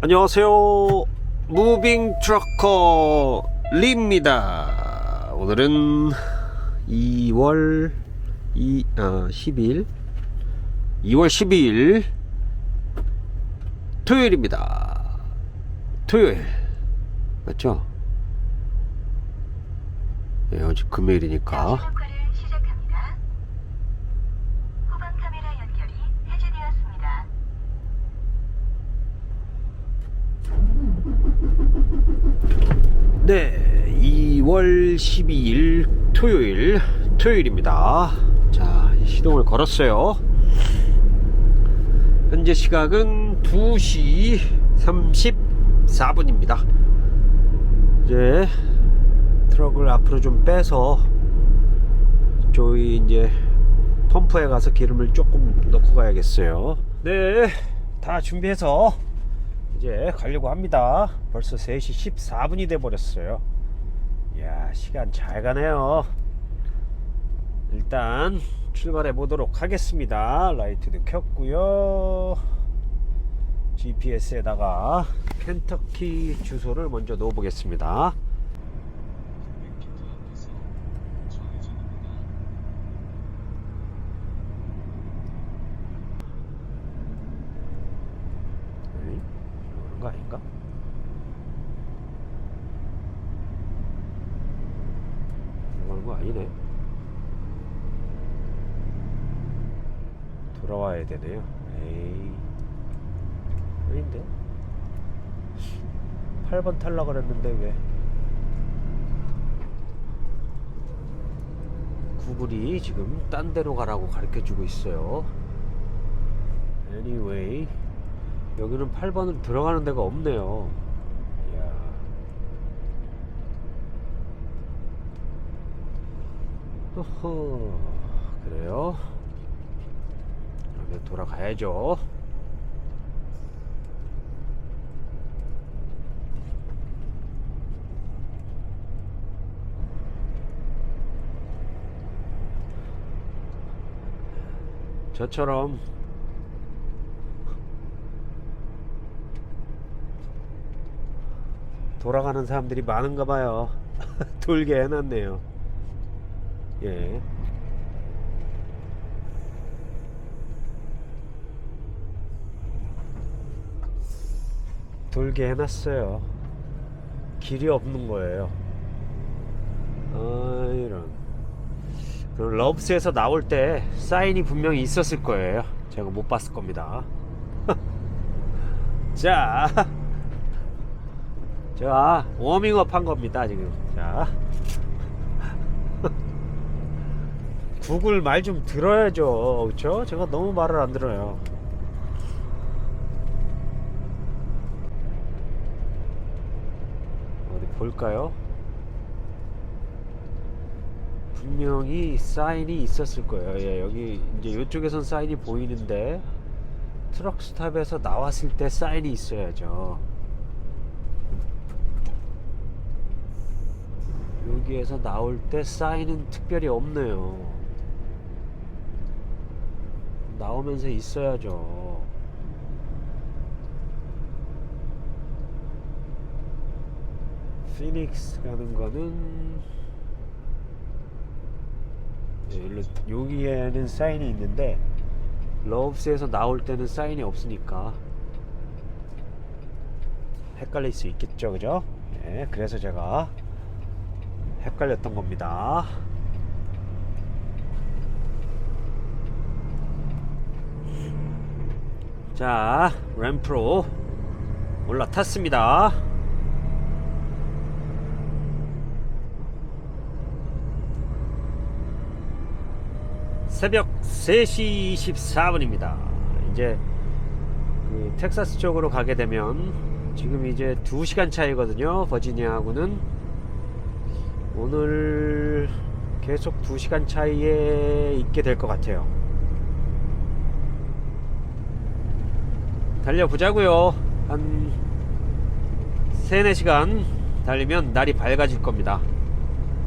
안녕하세요. 무빙 트럭커 리입니다. 오늘은 2월 2, 아, 10일 2월 12일 토요일입니다. 토요일 맞죠? 예, 어제 금요일이니까 녹화를 시작합니다. 후방 카메라 연결이 해제되었습니다. 네, 2월 12일 토요일, 토요일입니다. 자, 시동을 걸었어요. 현재 시각은 2시 34분입니다. 이제 트럭을 앞으로 좀 빼서 저희 이제 펌프에 가서 기름을 조금 넣고 가야겠어요. 네, 다 준비해서 이제 가려고 합니다. 벌써 3시 14분이 돼 버렸어요. 이야, 시간 잘 가네요. 일단 출발해 보도록 하겠습니다. 라이트도 켰고요. GPS에다가 켄터키 주소를 먼저 넣어 보겠습니다. 에이, 그런 거 아닌가? 그런 거 아니네. 돌아와야 되네요. 에이, 아닌데? 8번 탈라 그랬는데 왜? 구글이 지금 딴 데로 가라고 가르쳐 주고 있어요. Anyway, 여기는 8번을 들어가는 데가 없네요. 이야. 그래요? 돌아가야죠. 저처럼 돌아가는 사람들이 많은가 봐요. 돌게 해놨네요. 예. 돌게 해놨어요. 길이 없는 거예요. 아, 이런. 그럼 러브스에서 나올 때 사인이 분명히 있었을 거예요. 제가 못 봤을 겁니다. 자, 제가 워밍업 한 겁니다, 지금. 자. 구글 말 좀 들어야죠. 그쵸? 제가 너무 말을 안 들어요. 어디 볼까요? 분명히 사인이 있었을 거예요. 예, 여기 이제 이쪽에선 사인이 보이는데 트럭 스탑에서 나왔을 때 사인이 있어야죠. 여기에서 나올 때 사인은 특별히 없네요. 나오면서 있어야죠. 피닉스 가는 거는 네, 여기에는 사인이 있는데 러브스에서 나올 때는 사인이 없으니까 헷갈릴 수 있겠죠, 그죠? 네, 그래서 제가 헷갈렸던 겁니다. 자, 램프로 올라탔습니다. 새벽 3시 24분입니다. 이제 그 텍사스 쪽으로 가게 되면 지금 이제 2시간 차이거든요. 버지니아하고는 오늘 계속 2시간 차이에 있게 될 것 같아요. 달려보자고요. 한 3, 4시간 달리면 날이 밝아질 겁니다.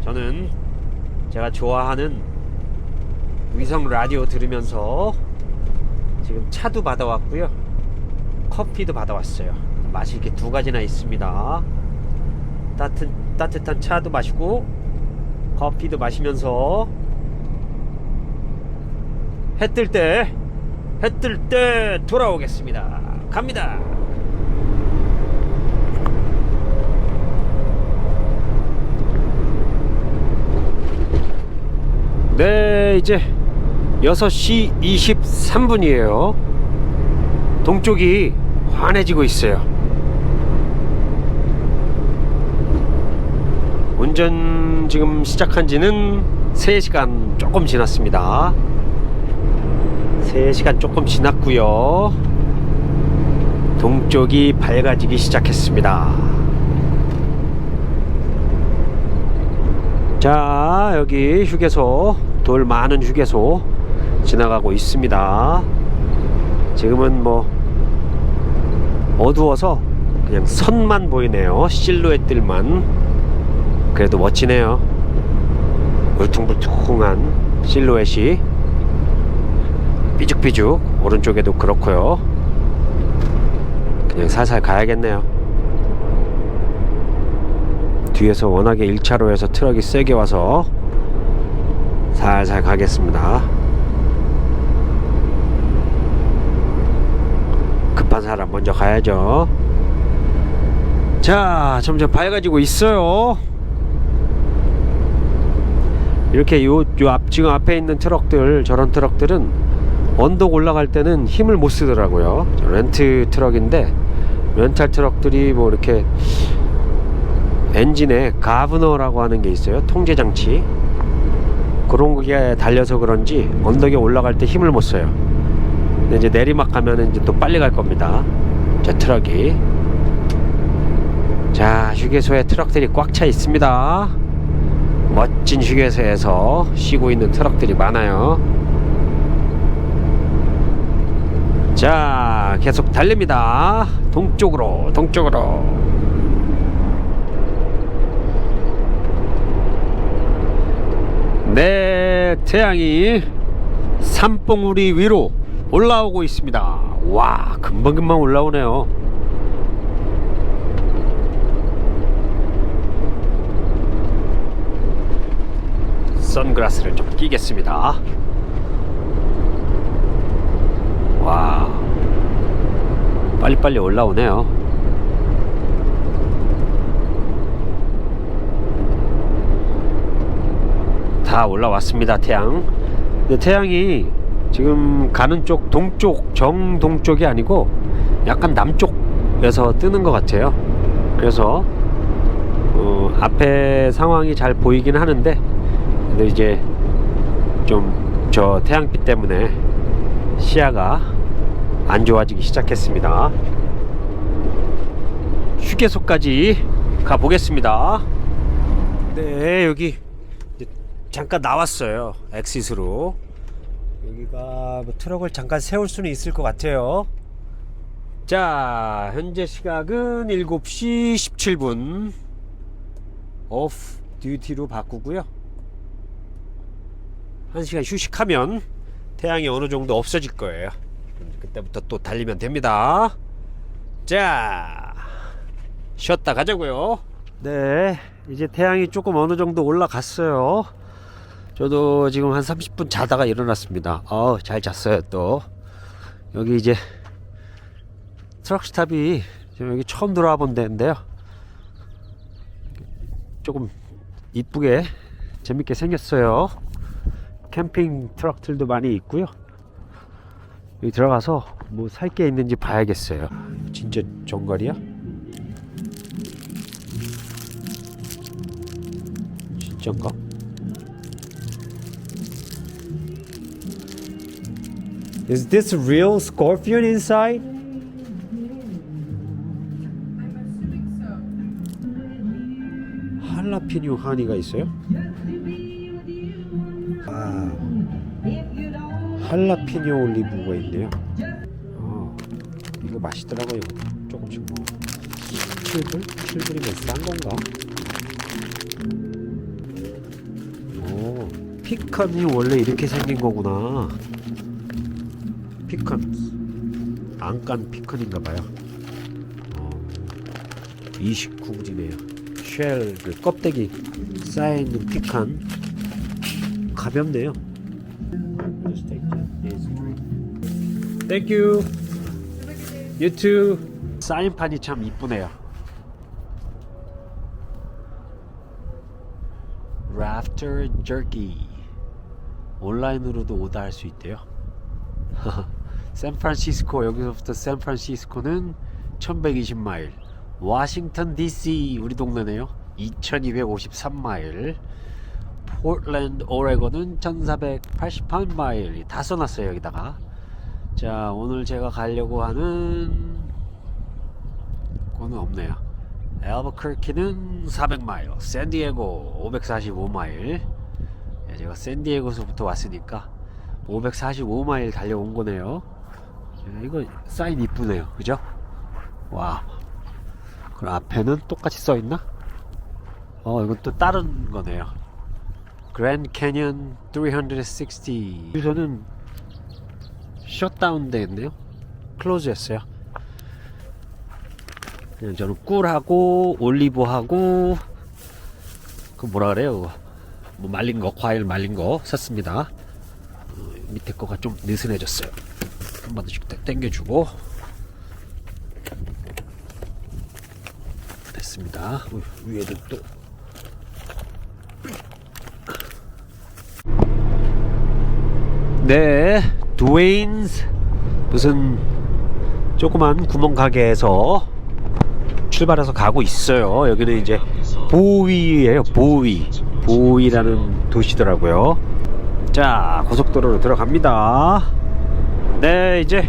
저는 제가 좋아하는 위성 라디오 들으면서 지금 차도 받아왔고요. 커피도 받아왔어요. 맛이 이렇게 두 가지나 있습니다. 따뜻, 따뜻한 차도 마시고 커피도 마시면서 해 뜰 때, 해 뜰 때 돌아오겠습니다. 갑니다. 네, 이제 6시 23분이에요. 동쪽이 환해지고 있어요. 운전 지금 시작한 지는 3시간 조금 지났습니다. 3시간 조금 지났고요. 동쪽이 밝아지기 시작했습니다. 자, 여기 휴게소, 돌 많은 휴게소 지나가고 있습니다. 지금은 뭐 어두워서 그냥 선만 보이네요. 실루엣들만. 그래도 멋지네요. 울퉁불퉁한 실루엣이 삐죽삐죽 오른쪽에도 그렇고요. 그냥 살살 가야겠네요. 뒤에서 워낙에 1차로에서 트럭이 세게 와서 살살 가겠습니다. 급한 사람 먼저 가야죠. 자, 점점 밝아지고 있어요. 이렇게 요, 요 앞, 지금 앞에 있는 트럭들, 저런 트럭들은 언덕 올라갈 때는 힘을 못 쓰더라고요. 저 렌트 트럭인데, 렌탈 트럭들이 뭐 이렇게 엔진에 가브너라고 하는 게 있어요. 통제 장치. 그런 게 달려서 그런지 언덕에 올라갈 때 힘을 못 써요. 근데 이제 내리막 가면은 이제 또 빨리 갈 겁니다. 저 트럭이. 자, 휴게소에 트럭들이 꽉 차 있습니다. 멋진 휴게소에서 쉬고 있는 트럭들이 많아요. 자, 계속 달립니다. 동쪽으로, 동쪽으로. 네, 태양이 산봉우리 위로 올라오고 있습니다. 와, 금방금방 올라오네요. 선글라스를 좀 끼겠습니다. 와, 빨리빨리 올라오네요. 다 올라왔습니다, 태양. 근데 태양이 지금 가는 쪽 동쪽 정동쪽이 아니고 약간 남쪽에서 뜨는 것 같아요. 그래서 어, 앞에 상황이 잘 보이긴 하는데 근데 이제 좀 저 태양빛 때문에 시야가 안 좋아지기 시작했습니다. 휴게소까지 가 보겠습니다. 네, 여기 잠깐 나왔어요. 엑시스로. 여기가 뭐 트럭을 잠깐 세울 수는 있을 것 같아요. 자, 현재 시각은 7시 17분. 오프 듀티로 바꾸고요. 1시간 휴식하면 태양이 어느 정도 없어질 거예요. 그때부터 또 달리면 됩니다. 자, 쉬었다 가자고요. 네, 이제 태양이 조금 어느 정도 올라갔어요. 저도 지금 한 30분 자다가 일어났습니다. 어, 잘 잤어요 또. 여기 이제 트럭스탑이 지금 여기 처음 들어와 본 데인데요. 조금 이쁘게 재밌게 생겼어요. 캠핑 트럭들도 많이 있고요. 여기 들어가서 뭐 살 게 있는지 봐야겠어요. 진짜 정갈이야? 진짠가? Is this real scorpion inside? 할라피뇨 하니가 있어요? 아, 할라피뇨 올리브가 있네요. 어, 이거 맛있더라고요. 조금씩 뭐 7불? 7불이면 싼 건가? 오, 피칸이 원래 이렇게 생긴 거구나. 피칸. 안깐 피칸인가 봐요. 어. 29불이네요. 쉘, 그 껍데기 쌓여있는 피칸 가볍네요. Thank. 사인판이 참 이쁘네요. Rafter Jerky. 온라인으로도 오다 할 수 있대요. 샌프란시스코 여기서부터 샌프란시스코는 1120마일. 워싱턴 DC 우리 동네네요. 2253마일. 포틀랜드 오레곤은 1488마일. 다 써놨어요 여기다가. 자 오늘 제가 가려고 하는 곳은 없네요. 엘버커키는 400마일, 샌디에고 545마일. 예, 제가 샌디에고서부터 왔으니까 545마일 달려온 거네요. 예, 이거 사인 이쁘네요, 그죠? 와. 그럼 앞에는 똑같이 써 있나? 어, 이건 또 다른 거네요. 그랜드 캐년 360. 여기서는 셧다운 돼 있네요. 클로즈 했어요. 그냥 저는 꿀하고 올리브하고 그 뭐라 그래요? 뭐 말린 거 과일 말린 거 샀습니다. 어, 밑에 거가 좀 느슨해졌어요. 한 번씩 땡겨주고 됐습니다. 어, 위에도 또 네, 두웨인스 무슨 조그만 구멍 가게에서 출발해서 가고 있어요. 여기는 이제 보위예요. 보위. 보위라는 도시더라고요. 자, 고속도로로 들어갑니다. 네, 이제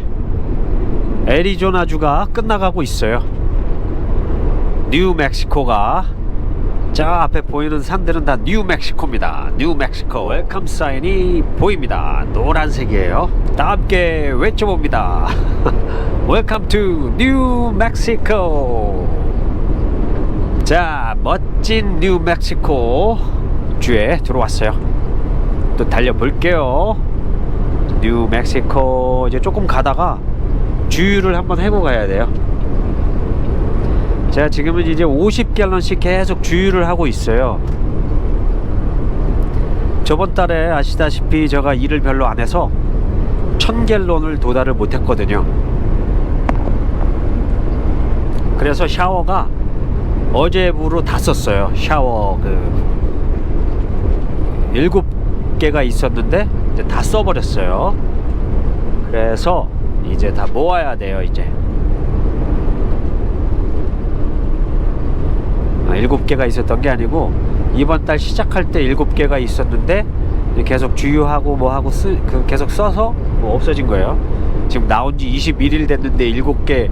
애리조나주가 끝나가고 있어요. 뉴멕시코가 저 앞에 보이는 산들은 다 뉴멕시코입니다. 뉴멕시코 웰컴 사인이 보입니다. 노란색이에요. 다 함께 외쳐봅니다. 웰컴 투 뉴멕시코. 자, 멋진 뉴멕시코 주에 들어왔어요. 또 달려볼게요. 뉴멕시코 이제 조금 가다가 주유를 한번 해고 가야 돼요. 제가 지금은 이제 50갤런씩 계속 주유를 하고 있어요. 저번 달에 아시다시피 제가 일을 별로 안 해서 1000갤런을 도달을 못 했거든요. 그래서 샤워가 어제부로 다 썼어요. 샤워 그 일곱 개가 있었는데 이제 다 써버렸어요. 그래서 이제 다 모아야 돼요. 이제 아, 일곱 개가 있었던 게 아니고 이번 달 시작할 때 일곱 개가 있었는데 이제 계속 주유하고 뭐 하고 쓰, 그 계속 써서 뭐 없어진 거예요. 지금 나온 지 21일 됐는데 일곱 개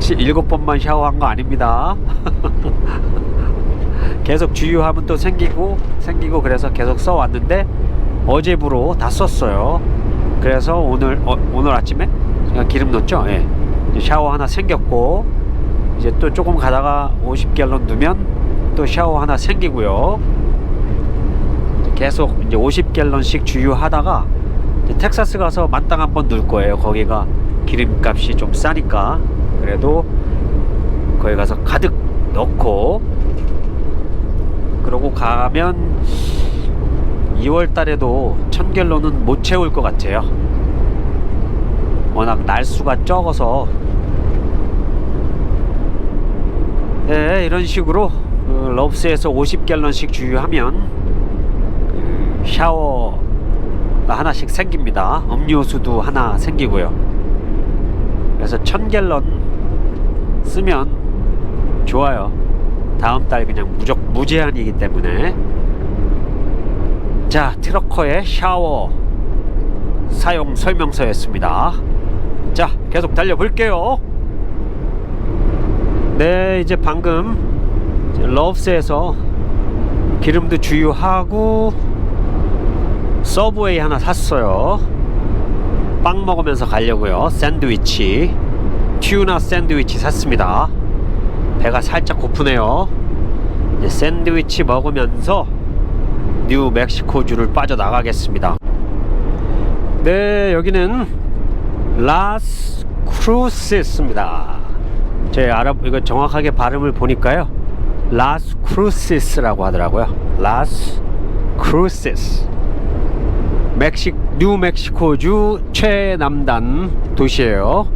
일곱 번만 샤워한 거 아닙니다. 계속 주유하면 또 생기고 생기고 그래서 계속 써왔는데 어제부로 다 썼어요. 그래서 오늘 어, 오늘 아침에 제가 기름 넣었죠. 예. 샤워 하나 생겼고 이제 또 조금 가다가 50갤런 두면 또 샤워 하나 생기고요. 계속 이제 50갤런씩 주유하다가 텍사스 가서 만땅 한번 넣을 거예요. 거기가 기름값이 좀 싸니까 그래도 거기 가서 가득 넣고 그러고 가면 2월 달에도 1000갤런은 못 채울 것 같아요. 워낙 날수가 적어서 네, 이런 식으로 그 럽스에서 50갤런씩 주유하면 그 샤워가 하나씩 생깁니다. 음료수도 하나 생기고요. 그래서 1000갤런 쓰면 좋아요. 다음 달 그냥 무적 무제한이기 때문에 자 트럭커의 샤워 사용 설명서였습니다. 자 계속 달려볼게요. 네 이제 방금 러브스에서 기름도 주유하고 서브웨이 하나 샀어요. 빵 먹으면서 가려고요. 샌드위치 튜나 샌드위치 샀습니다. 배가 살짝 고프네요. 샌드위치 먹으면서 뉴멕시코주를 빠져나가겠습니다. 네, 여기는 라스 크루세스입니다. 제 알아 이거 정확하게 발음을 보니까요. 라스 크루시스라고 하더라고요. 라스 크루시스. 멕시 뉴멕시코주 최남단 도시예요.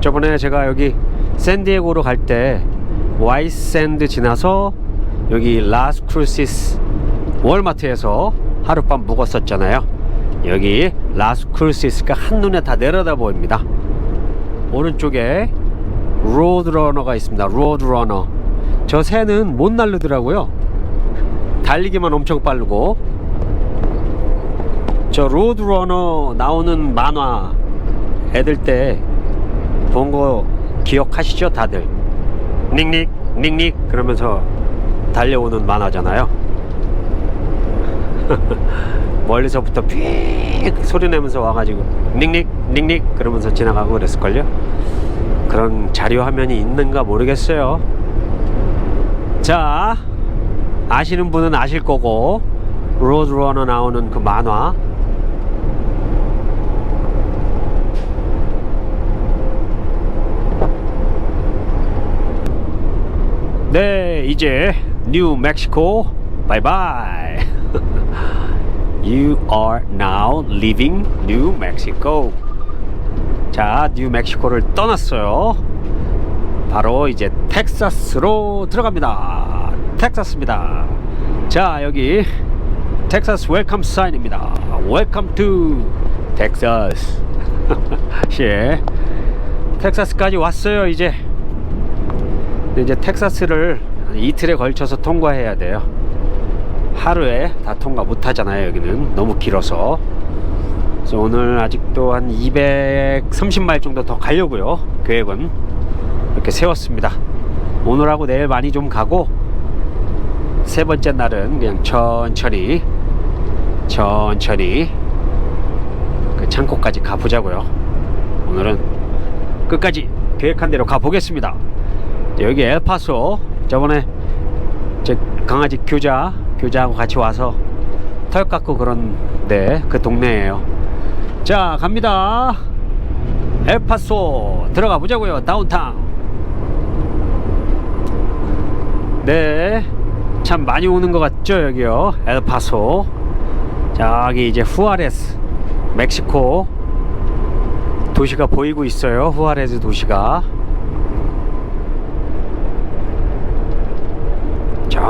저번에 제가 여기 샌디에고로 갈 때 와이샌드 지나서 여기 라스 크루시스 월마트에서 하룻밤 묵었었잖아요. 여기 라스 크루시스가 한눈에 다 내려다 보입니다. 오른쪽에 로드러너가 있습니다. 로드러너. 저 새는 못 날르더라고요. 달리기만 엄청 빠르고 저 로드러너 나오는 만화 애들 때 본 거 기억하시죠 다들 닉닉 닉닉 그러면서 달려오는 만화잖아요 멀리서부터 삐 소리 내면서 와가지고 닉닉 닉닉 그러면서 지나가고 그랬을걸요? 그런 자료 화면이 있는가 모르겠어요. 자 아시는 분은 아실 거고 로드러너 나오는 그 만화. 네 이제 뉴 멕시코 바이바이 You are now leaving New Mexico. 자 뉴멕시코를 떠났어요. 바로 이제 텍사스로 들어갑니다. 텍사스입니다. 자 여기 텍사스 웰컴 사인입니다. 웰컴 투 텍사스 예. 텍사스까지 왔어요 이제. 이제 텍사스를 한 이틀에 걸쳐서 통과해야 돼요. 하루에 다 통과 못 하잖아요. 여기는 너무 길어서. 그래서 오늘 아직도 한 230마일 정도 더 가려고요. 계획은 이렇게 세웠습니다. 오늘하고 내일 많이 좀 가고 세 번째 날은 그냥 천천히 천천히 그 창고까지 가보자고요. 오늘은 끝까지 계획한 대로 가보겠습니다. 여기 엘파소 저번에 제 강아지 교자 교자하고 같이 와서 털 깎고 그런데 그 동네예요. 자 갑니다. 엘파소 들어가 보자고요. 다운타운. 네, 참 많이 오는 것 같죠 여기요. 엘파소. 저기 이제 후아레스 멕시코 도시가 보이고 있어요. 후아레스 도시가.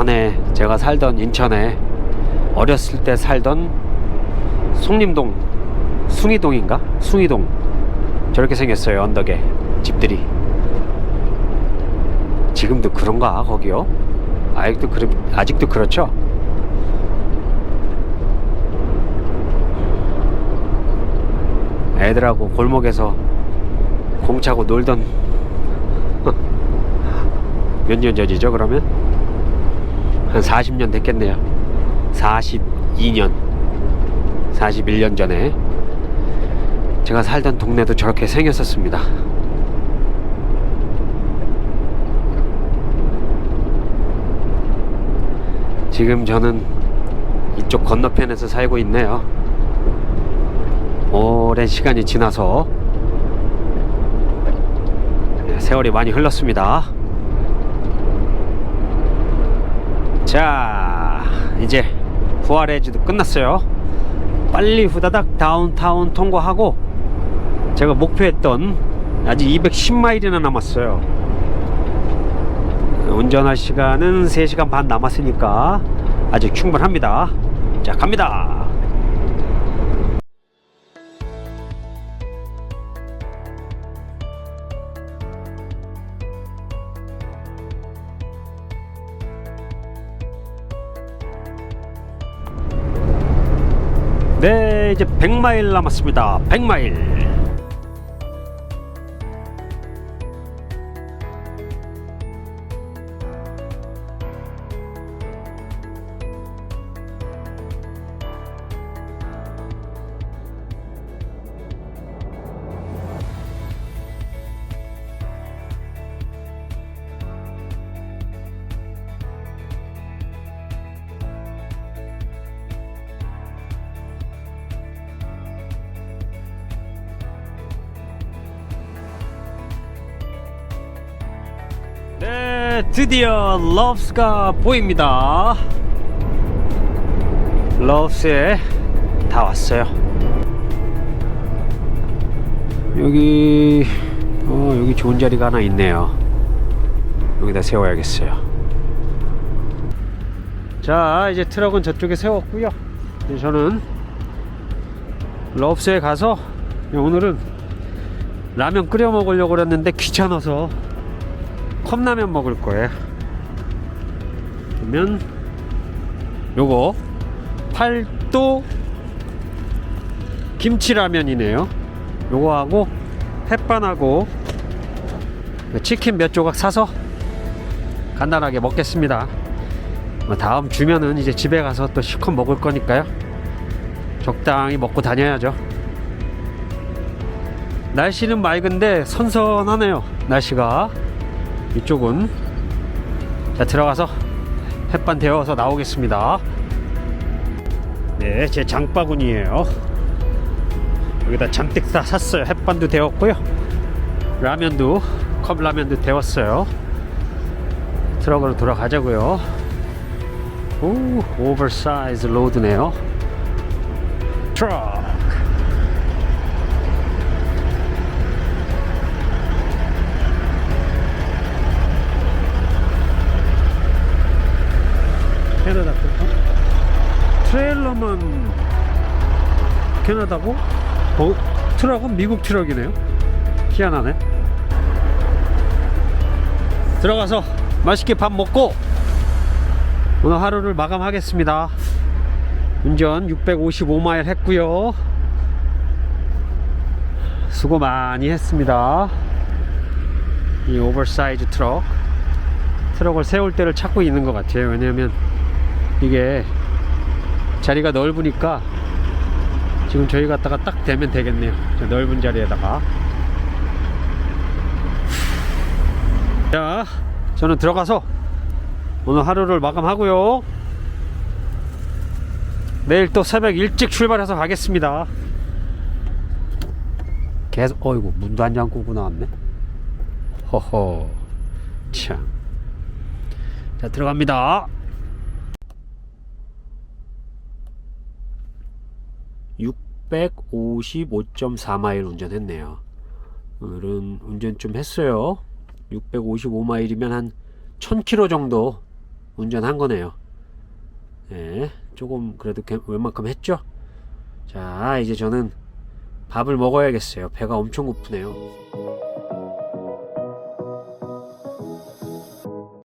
전에 제가 살던 인천에 어렸을 때 살던 송림동 숭이동인가? 숭이동 저렇게 생겼어요 언덕에 집들이 지금도 그런가 거기요? 아직도 그렇 아직도 그렇죠? 애들하고 골목에서 공 차고 놀던 몇 년 전이죠 그러면? 한 40년 됐겠네요. 42년, 41년 전에 제가 살던 동네도 저렇게 생겼었습니다. 지금 저는 이쪽 건너편에서 살고 있네요. 오랜 시간이 지나서 네, 세월이 많이 흘렀습니다. 자 이제 후아레즈도 끝났어요. 빨리 후다닥 다운타운 통과하고 제가 목표했던 아직 210마일이나 남았어요. 운전할 시간은 3시간 반 남았으니까 아직 충분합니다. 자 갑니다 이제 100마일 남았습니다. 100마일 드디어 러브스가 보입니다. 러브스에 다 왔어요. 여기 어, 여기 좋은 자리가 하나 있네요. 여기다 세워야겠어요. 자, 이제 트럭은 저쪽에 세웠고요. 이제 저는 러브스에 가서 오늘은 라면 끓여 먹으려고 그랬는데 귀찮아서 컵라면 먹을 거예요. 그러면 요거 팔도 김치라면이네요. 요거하고 햇반하고 치킨 몇 조각 사서 간단하게 먹겠습니다. 뭐 다음 주면은 이제 집에 가서 또 실컷 먹을 거니까요. 적당히 먹고 다녀야죠. 날씨는 맑은데 선선하네요. 날씨가 이쪽은 자 들어가서 햇반 데워서 나오겠습니다. 네, 제 장바구니예요. 여기다 잔뜩 다 샀어요. 햇반도 데웠고요. 라면도 컵라면도 데웠어요. 트럭으로 돌아가자고요. 오, 오버사이즈 로드네요. 트럭. 트레일러만 캐나다고? 어? 트럭은 미국 트럭이네요. 희한하네. 들어가서 맛있게 밥 먹고 오늘 하루를 마감하겠습니다. 운전 655마일 했고요. 수고 많이 했습니다. 이 오버사이즈 트럭. 트럭을 세울 때를 찾고 있는 것 같아요. 왜냐면 이게 자리가 넓으니까 지금 저희 갔다가 딱 대면 되겠네요. 저 넓은 자리에다가. 자, 저는 들어가서 오늘 하루를 마감하고요. 내일 또 새벽 일찍 출발해서 가겠습니다. 계속, 어이구, 문도 안 잠그고 나왔네. 허허, 참. 자, 들어갑니다. 655.4마일 운전했네요. 오늘은 운전 좀 했어요. 655마일이면 한 1000km 정도 운전한 거네요. 네, 조금 그래도 개- 웬만큼 했죠? 자, 이제 저는 밥을 먹어야겠어요. 배가 엄청 고프네요.